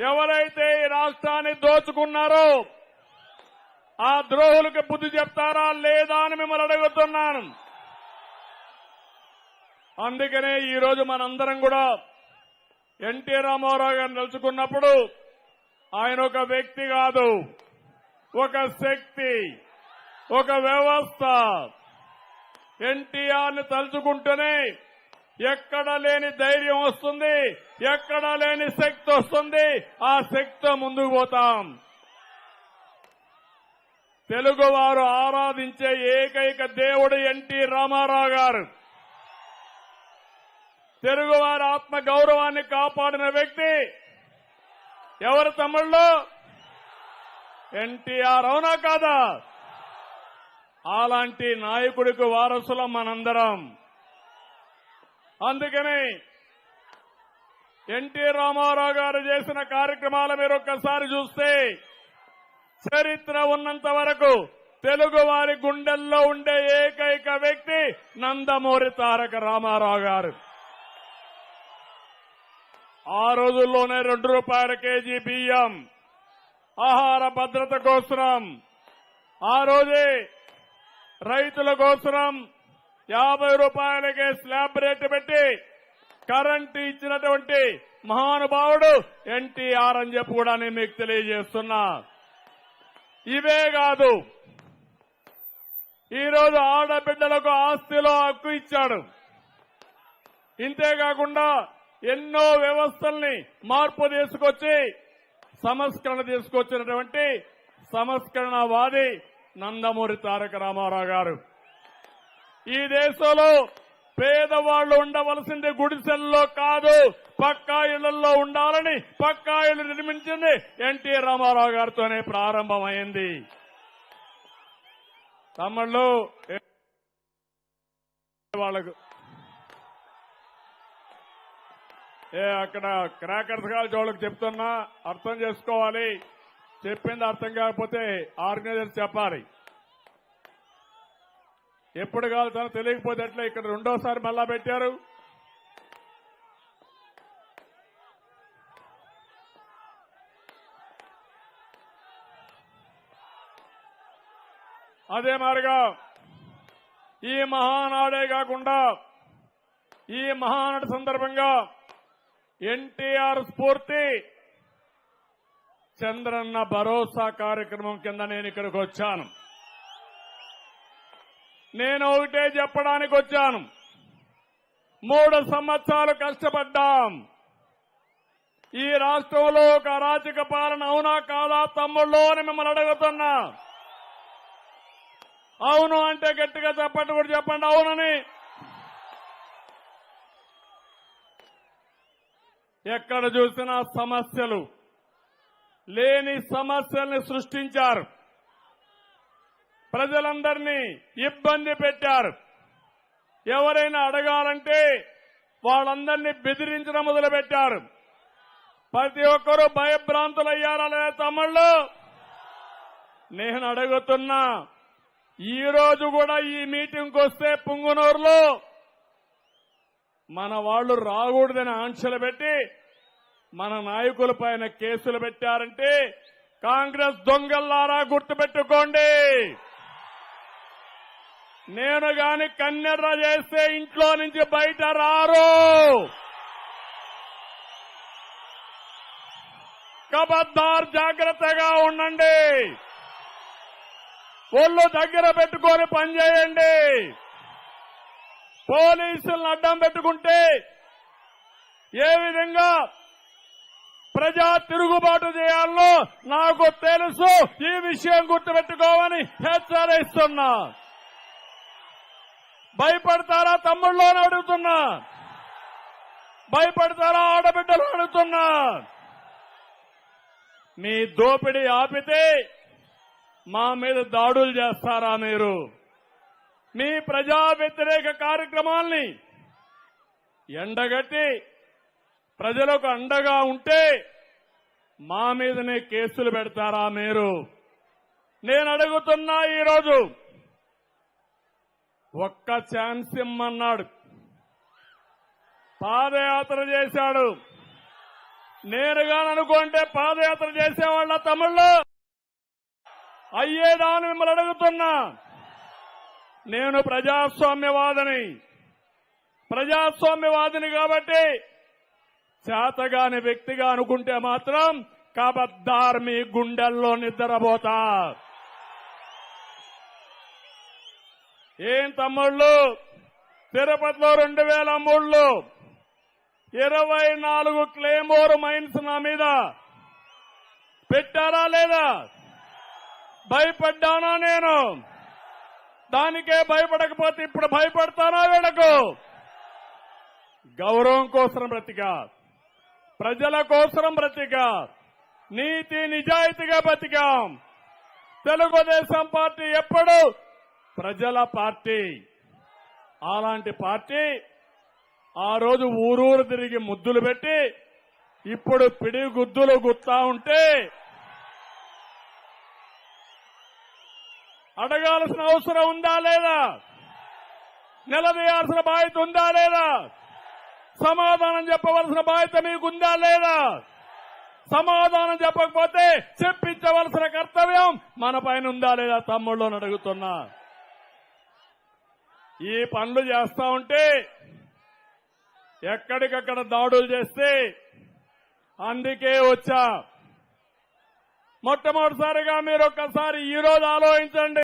ఎవరైతే ఈ రాష్ట్రాన్ని దోచుకున్నారో ఆ ద్రోహులకు బుద్ధి చెప్తారా లేదా అని మిమ్మల్ని అడుగుతున్నాను. అందుకనే ఈరోజు మనందరం కూడా ఎన్టీ రామారావు గారిని నిలుచుకున్నప్పుడు ఆయన ఒక వ్యక్తి కాదు ఒక శక్తి ఒక వ్యవస్థ. ఎన్టీఆర్ని ఎక్కడ లేని ధైర్యం వస్తుంది ఎక్కడ లేని శక్తి వస్తుంది ఆ శక్తితో ముందుకు పోతాం. తెలుగువారు ఆరాధించే ఏకైక దేవుడు ఎన్టీ రామారావు గారు. తెలుగువారి ఆత్మ గౌరవాన్ని కాపాడిన వ్యక్తి ఎవరు తమ్ముళ్ళు? ఎన్టీఆర్ అవునా కాదా? అలాంటి నాయకుడికి వారసులం మనందరం. అందుకని ఎన్టీ రామారావు గారు చేసిన కార్యక్రమాలు మీరు ఒక్కసారి చూస్తే చరిత్ర ఉన్నంత వరకు తెలుగు వారి గుండెల్లో ఉండే ఏకైక వ్యక్తి నందమూరి తారక రామారావు గారు. ఆ రోజుల్లోనే రెండు రూపాయల కేజీ బియ్యం ఆహార భద్రత కోసరం ఆ రోజే రైతుల కోసరం యాభై రూపాయలకే స్లాబ్ రేటు పెట్టి కరెంటు ఇచ్చినటువంటి మహానుభావుడు ఎన్టీఆర్ అని చెప్పి కూడా నేను మీకు తెలియజేస్తున్నా. ఇవే కాదు ఈరోజు ఆడబిడ్డలకు ఆస్తిలో హక్కు ఇచ్చాడు. ఇంతేకాకుండా ఎన్నో వ్యవస్థల్ని మార్పు తీసుకొచ్చి సంస్కరణ తీసుకొచ్చినటువంటి సంస్కరణవాది నందమూరి తారక రామారావు గారు. ఈ దేశంలో పేదవాళ్ళు ఉండవలసింది గుడిసెల్లో కాదు పక్కా ఇళ్ళలో ఉండాలని పక్కా ఇళ్ళు నిర్మించింది ఎన్టీ రామారావు గారితోనే ప్రారంభమైంది. తమ్ముళ్ళు వాళ్ళకు ఏ అక్కడ క్రాకర్స్ కాల్ వాళ్ళకి చెప్తున్నా అర్థం చేసుకోవాలి. చెప్పింది అర్థం కాకపోతే ఆర్గనైజర్ చెప్పాలి. ఎప్పుడు కాలుతానో తెలియకపోతే ఎట్లా ఇక్కడ రెండోసారి మళ్ళా పెట్టారు? అదే మారిగా ఈ మహానాడే కాకుండా ఈ మహానాడు సందర్భంగా ఎన్టీఆర్ స్ఫూర్తి చంద్రన్న భరోసా కార్యక్రమం కింద నేను ఇక్కడికి వచ్చాను. నేను ఒకటే చెప్పడానికి వచ్చాను. మూడు సంవత్సరాలు కష్టపడ్డాం. ఈ రాష్ట్రంలో ఒక అరాచక పాలన అవునా కాదా తమ్ముళ్ళు అని మిమ్మల్ని అడుగుతున్నా. అవును అంటే గట్టిగా చెప్పండి కూడా చెప్పండి అవునని. ఎక్కడ చూసినా సమస్యలు లేని సమస్యల్ని సృష్టించారు. ప్రజలందరినీ ఇబ్బంది పెట్టారు. ఎవరైనా అడగాలంటే వాళ్ళందరినీ బెదిరించడం మొదలుపెట్టారు. ప్రతి ఒక్కరూ భయభ్రాంతులయ్యారా లేదా తమ్ముళ్ళు? నేను అడుగుతున్నా ఈ రోజు కూడా ఈ మీటింగ్కి వస్తే పుంగునూరులో మన వాళ్ళు రాకూడదని ఆంక్షలు పెట్టి మన నాయకుల పైన కేసులు పెట్టారంటే కాంగ్రెస్ దొంగల్లారా గుర్తుపెట్టుకోండి. నేను గాని కన్నెర్ర చేస్తే ఇంట్లో నుంచి బయట రారు. కబద్దార్ జాగ్రత్తగా ఉండండి. ఒళ్ళు దగ్గర పెట్టుకొని పనిచేయండి పోలీసులను అడ్డం పెట్టుకుంటే ఏ విధంగా ప్రజా తిరుగుబాటు చేయాలో నాకు తెలుసు. ఈ విషయం గుర్తుపెట్టుకోమని హెచ్చరిస్తున్నా. భయపడతారా తమ్ముళ్ళు అని అడుగుతున్నా. భయపడతారా ఆడబిడ్డలు అడుగుతున్నా. మీ దోపిడీ ఆపితే మా మీద దాడులు చేస్తారా మీరు? మీ ప్రజా వ్యతిరేక కార్యక్రమాల్ని ఎండగట్టి ప్రజలకు అండగా ఉంటే మా మీదనే కేసులు పెడతారా మీరు? నేను అడుగుతున్నా ఈరోజు ఒక్క ఛాన్స్ ఇమ్మన్నాడు. పాదయాత్ర చేశాడు. నేరుగా అనుకుంటే పాదయాత్ర చేసేవాళ్ళ తమిళ్ళు అయ్యేదాన్ని మిమ్మల్ని అడుగుతున్నా. నేను ప్రజాస్వామ్యవాదిని. ప్రజాస్వామ్యవాదిని కాబట్టి చేతగాని వ్యక్తిగా అనుకుంటే మాత్రం కబద్దార్ మీ గుండెల్లో నిద్రపోతా. ఏం తమ్ముళ్ళు? తిరుపతిలో రెండు వేల మూడులో ఇరవై నాలుగు క్లేమోర్ మైన్స్ నా మీద పెట్టారా లేదా? భయపడ్డానా నేను? దానికే భయపడకపోతే ఇప్పుడు భయపడతానా వీడకు గౌరవం కోసం బ్రతిక ప్రజల కోసం బ్రతిక నీతి నిజాయితీగా బ్రతికాం. తెలుగుదేశం పార్టీ ఎప్పుడు ప్రజల పార్టీ. అలాంటి పార్టీ ఆ రోజు ఊరూరు తిరిగి ముద్దులు పెట్టి ఇప్పుడు పిడి గుద్దులు గుత్తా ఉంటే అడగాల్సిన అవసరం ఉందా లేదా? నిలదీయాల్సిన బాధ్యత ఉందా లేదా? సమాధానం చెప్పవలసిన బాధ్యత మీకుందా లేదా? సమాధానం చెప్పకపోతే చెప్పించవలసిన కర్తవ్యం మన పైన ఉందా లేదా తమ్ముళ్ళు అడుగుతున్నా. ఈ పనులు చేస్తా ఉంటే ఎక్కడికక్కడ దాడులు చేస్తే అందుకే వచ్చా. మొట్టమొదటిసారిగా మీరు ఒక్కసారి ఈ రోజు ఆలోచించండి.